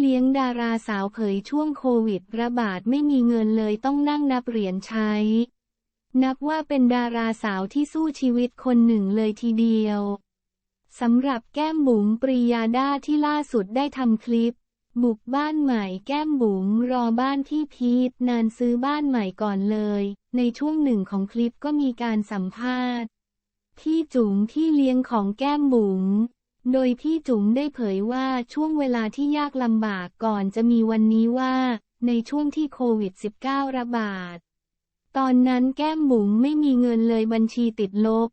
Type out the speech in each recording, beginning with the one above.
เลี้ยงดาราสาวเผยช่วงโควิดระบาดไม่มีเงินเลยต้องนั่งนับเหรียญใช้ นับว่าเป็นดาราสาวที่สู้ชีวิตคนหนึ่งเลยทีเดียวสำหรับแก้มบุ๋มปรียาดาที่ล่าสุดได้ทำคลิป บุกบ้านใหม่แก้มบุ๋มรอบ้านที่พีทนานซื้อบ้านใหม่ก่อนเลย ในช่วงหนึ่งของคลิปก็มีการสัมภาษณ์พี่จุ๋มที่เลี้ยงของแก้มบุ๋ม โดยพี่จุ๋มได้เผยว่าช่วงเวลาที่ยากลำบากก่อนจะมีวันนี้ว่า ในช่วงที่โควิด -19 ระบาด ตอนนั้นแก้มบุ๋มไม่มีเงินเลยบัญชีติดลบ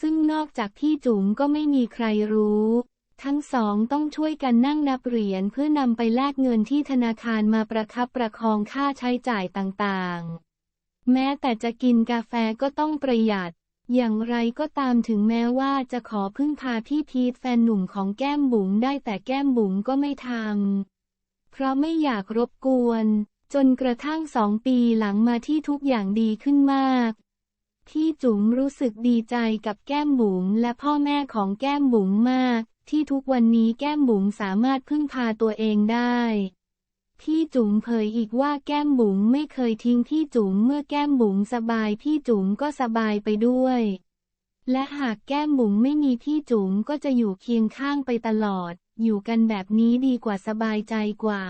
ซึ่งนอกจากพี่จุ๋มก็ไม่มีใครรู้ ทั้งสองต้องช่วยกันนั่งนับเหรียญเพื่อนำไปแลกเงินที่ธนาคารมาประคับประคองค่าใช้จ่ายต่างๆ แม้แต่จะกินกาแฟก็ต้องประหยัด อย่างไรก็ตามถึงแม้ว่าจะขอพึ่งพาพี่พีทแฟนหนุ่มของแก้มบุ๋มได้แต่แก้มบุ๋มก็ไม่ทำ เพราะไม่อยากรบกวน จนกระทั่งสองปีหลังมาที่ทุกอย่างดีขึ้นมากพี่จุ๋มรู้สึกดีใจกับแก้มบุ๋มและพ่อแม่ของแก้มบุ๋มมาก ที่ทุกวันนี้แก้มบุ๋มสามารถพึ่งพาตัวเองได้ พี่จุ๋มเผยอีกว่าแก้มบุ๋มไม่เคยทิ้งพี่จุ๋มเมื่อแก้มบุ๋มสบายพี่จุ๋มก็สบายไปด้วย และหากแก้มบุ๋มไม่มีพี่จุ๋มก็จะอยู่เคียงข้างไปตลอด อยู่กันแบบนี้ดีกว่าสบายใจกว่า